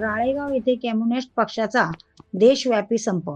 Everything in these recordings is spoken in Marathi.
राळेगाव येथे कम्युनिस्ट पक्षाचा देशव्यापी संप.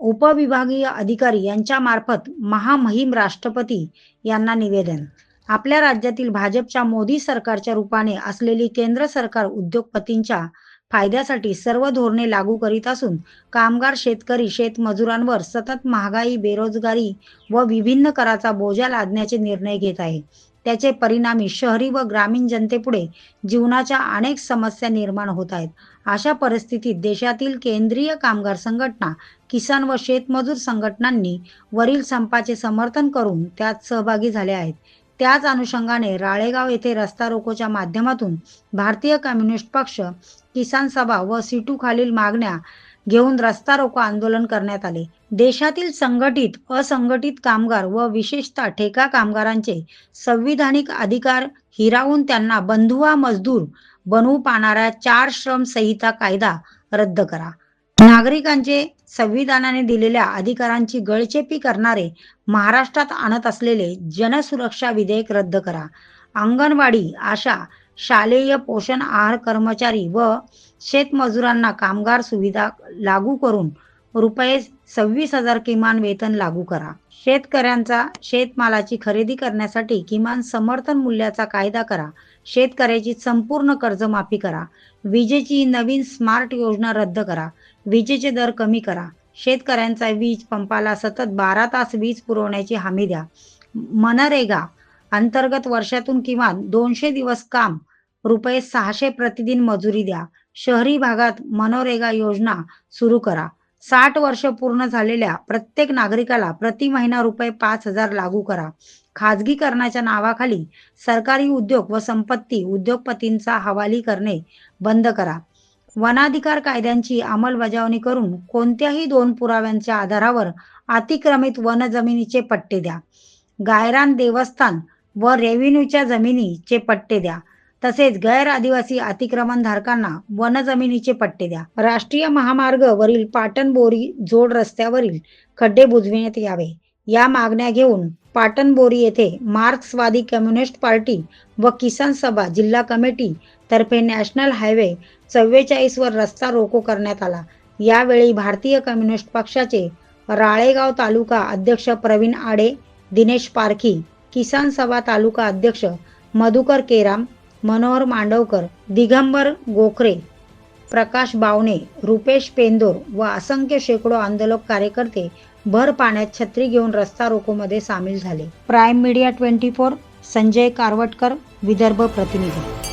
उपविभागीय अधिकारी यांच्या मार्फत महामहिम राष्ट्रपती यांना निवेदन. आपल्या राज्यातील भाजपच्या मोदी सरकारच्या रूपाने असलेली केंद्र सरकार उद्योगपतींच्या फायद्यासाठी सर्व धोरणे लागू करीत असून कामगार शेतकरी शेतमजुरांवर सतत महागाई बेरोजगारी व विभिन्न कराचा बोजा लादण्याचे निर्णय घेत आहे. त्याचे परिणामी शहरी व ग्रामीण जनतेपुढे जीवनाच्या अनेक समस्या निर्माण होत आहेत. अशा परिस्थितीत देशातील केंद्रीय कामगार संघटना किसान व शेतमजूर संघटनांनी वरील संपाचे समर्थन करून त्यात सहभागी झाले आहेत. त्याच अनुषंगाने राळेगाव येथे रस्ता रोकोच्या माध्यमातून भारतीय कम्युनिस्ट पक्ष किसान सभा व सिटू खालील मागण्या घेऊन रस्ता रोको आंदोलन करण्यात आले. देशातील संघटित असंघटित कामगार व विशेषतः ठेका कामगारांचे संविधानिक अधिकार हिरावून त्यांना बंधुआ मजदूर बनवू पाहणाऱ्या चार श्रम संहिता कायदा रद्द करा. नागरिकांचे संविधानाने दिलेल्या अधिकारांची गळचेपी करणारे महाराष्ट्रात आणत असलेले जनसुरक्षा विधेयक रद्द करा. अंगणवाडी आशा शालेय पोषण आहार कर्मचारी व शेतमजुरांना कामगार सुविधा लागू करून रुपये सव्वीस हजार किमान वेतन लागू करा. शेतकऱ्यांचा शेतमालाची खरेदी करण्यासाठी किमान समर्थन मूल्याचा कायदा करा. शेतकऱ्याची संपूर्ण कर्जमाफी करा. विजेची नवीन स्मार्ट योजना रद्द करा. विजेचे दर कमी करा. शेतकऱ्यांचा वीज पंपाला सतत बारा तास वीज पुरवण्याची हमी द्या. मनरेगा अंतर्गत वर्षातून किमान दोनशे दिवस काम रुपये सहाशे प्रतिदिन मजुरी द्या. शहरी भागात मनोरेगा योजना सुरू करा. साठ वर्ष पूर्ण झालेल्या प्रत्येक नागरिकाला प्रति महिना रुपये पाच हजार लागू करा. खाजगीकरणाच्या नावाखाली सरकारी उद्योग व संपत्ती उद्योगपतींचा हवाली करणे बंद करा. वनाधिकार कायद्यांची अंमलबजावणी करून कोणत्याही दोन पुराव्यांच्या आधारावर अतिक्रमित वन जमिनीचे पट्टे द्या. गायरान देवस्थान व रेव्हेन्यूच्या जमिनीचे पट्टे द्या. तसेच गैर आदिवासी अतिक्रमण धारकांना वन जमिनीचे पट्टे द्या. राष्ट्रीय महामार्ग वरील पाटण बोरी जोड रस्त्यावरील खड्डे बुजविण्यात यावे. या मागण्या घेऊन पाटण बोरी येथे मार्क्सवादी कम्युनिस्ट पार्टी व किसान सभा जिल्हा कमिटी तर्फे नॅशनल हायवे चव्वेचाळीस वर रस्ता रोको करण्यात आला. यावेळी भारतीय कम्युनिस्ट पक्षाचे राळेगाव तालुका अध्यक्ष प्रवीण आडे दिनेश पारखी किसान सभा तालुका अध्यक्ष मधुकर केराम मनोहर मांडवकर दिगंबर गोखरे प्रकाश बावणे रुपेश पेंदोर व असंख्य शेकडो आंदोलक कार्यकर्ते भर पाण्यात छत्री घेऊन रस्ता रोकोमध्ये सामील झाले. Prime media twenty four Sanjay Karwatkar Vidarbha प्रतिनिधी.